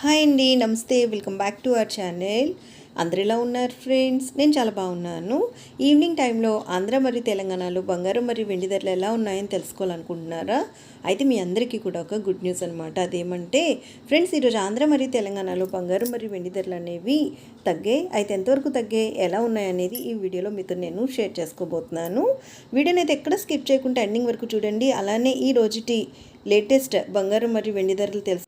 Hi అండి నమస్తే welcome back to our channel. అందరు ఎలా ఉన్నారు ఫ్రెండ్స్? నేను చాలా బాగున్నాను. ఈవినింగ్ టైంలో ఆంధ్ర మరియు తెలంగాణలో బంగారం మరియు వెండి ధరలు ఎలా ఉన్నాయని తెలుసుకోవాలనుకుంటున్నారా? అయితే మీ అందరికీ కూడా ఒక గుడ్ న్యూస్ అనమాట అదేమంటే ఫ్రెండ్స్ ఈరోజు ఆంధ్ర మరియు తెలంగాణలో బంగారం మరియు వెండి ధరలు అనేవి తగ్గాయి. అయితే ఎంతవరకు తగ్గాయి ఎలా ఉన్నాయనేది ఈ వీడియోలో మీతో నేను షేర్ చేసుకోబోతున్నాను. వీడియోని అయితే ఎక్కడ స్కిప్ చేయకుండా ఎండింగ్ వరకు చూడండి. అలానే ఈ రోజుటి లేటెస్ట్ బంగారం మరియు వెండి ధరలు తెలుసు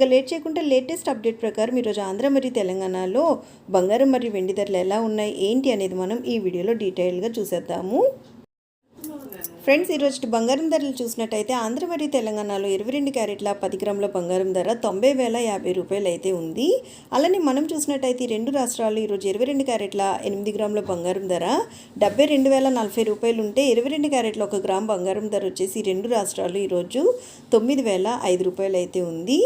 ఇంకా లేట్ చేయకుండా లేటెస్ట్ అప్డేట్ ప్రకారం ఈరోజు ఆంధ్ర మరియు తెలంగాణలో బంగారం మరియు వెండి ధరలు ఎలా ఉన్నాయి ఏంటి అనేది మనం ఈ వీడియోలో డీటెయిల్గా చూసేద్దాము. ఫ్రెండ్స్ ఈరోజు బంగారం ధరలు చూసినట్టయితే ఆంధ్ర మరియు తెలంగాణలో ఇరవై రెండు క్యారెట్ల పది గ్రాముల బంగారం ధర తొంభై వేల యాభై రూపాయలు అయితే ఉంది. అలానే మనం చూసినట్టయితే ఈ రెండు రాష్ట్రాలు ఈరోజు ఇరవై రెండు క్యారెట్ల ఎనిమిది గ్రాముల బంగారం ధర డెబ్బై రెండు వేల నలభై రూపాయలు ఉంటే ఇరవై రెండు క్యారెట్ల ఒక గ్రామ్ బంగారం ధర వచ్చేసి రెండు రాష్ట్రాలు ఈరోజు తొమ్మిది వేల ఐదు రూపాయలు అయితే ఉంది.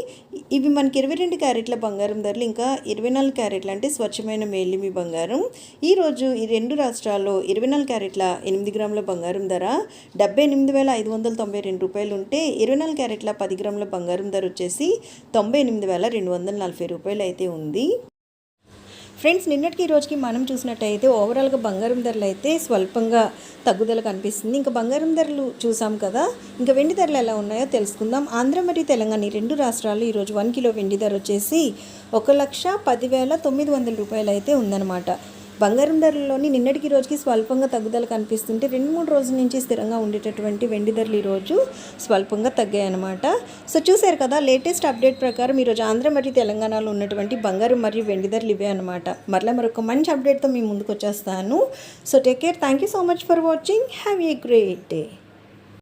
ఇవి మనకి ఇరవై రెండు క్యారెట్ల బంగారం ధరలు ఇంకా ఇరవై నాలుగు క్యారెట్లు అంటే స్వచ్ఛమైన మేలిమి బంగారం. ఈరోజు ఈ రెండు రాష్ట్రాల్లో ఇరవై నాలుగు క్యారెట్ల ఎనిమిది గ్రాముల బంగారం ధర డెబ్బై ఎనిమిది వేల ఐదు వందల తొంభై రెండు రూపాయలు ఉంటే ఇరవై నాలుగు క్యారెట్ల పది గ్రాముల బంగారం ధర వచ్చేసి తొంభై ఎనిమిది వేల రెండు వందల నలభై రూపాయలు అయితే ఉంది. ఫ్రెండ్స్ నిన్నటికి ఈ రోజుకి మనం చూసినట్టయితే ఓవరాల్గా బంగారం ధరలు అయితే స్వల్పంగా తగ్గుదల కనిపిస్తుంది. ఇంకా బంగారం ధరలు చూసాం కదా ఇంకా వెండి ధరలు ఎలా ఉన్నాయో తెలుసుకుందాం. ఆంధ్ర మరియు తెలంగాణ రెండు రాష్ట్రాలు ఈరోజు వన్ కిలో వెండి ధర వచ్చేసి ఒక లక్ష పదివేల తొమ్మిది వందల రూపాయలు అయితే ఉందన్నమాట. బంగారం ధరల్లోని నిన్నటికి రోజుకి స్వల్పంగా తగ్గుదల కనిపిస్తుంటే రెండు మూడు రోజుల నుంచి స్థిరంగా ఉండేటటువంటి వెండి ధరలు ఈరోజు స్వల్పంగా తగ్గాయన్నమాట. సో చూశారు కదా లేటెస్ట్ అప్డేట్ ప్రకారం ఈరోజు ఆంధ్ర మరియు తెలంగాణలో ఉన్నటువంటి బంగారం మరియు వెండి ధరలు ఇవే అనమాట మరలా మరొక మంచి అప్డేట్తో మీ ముందుకు వచ్చేస్తాను. So take care thank you so much for watching have a great day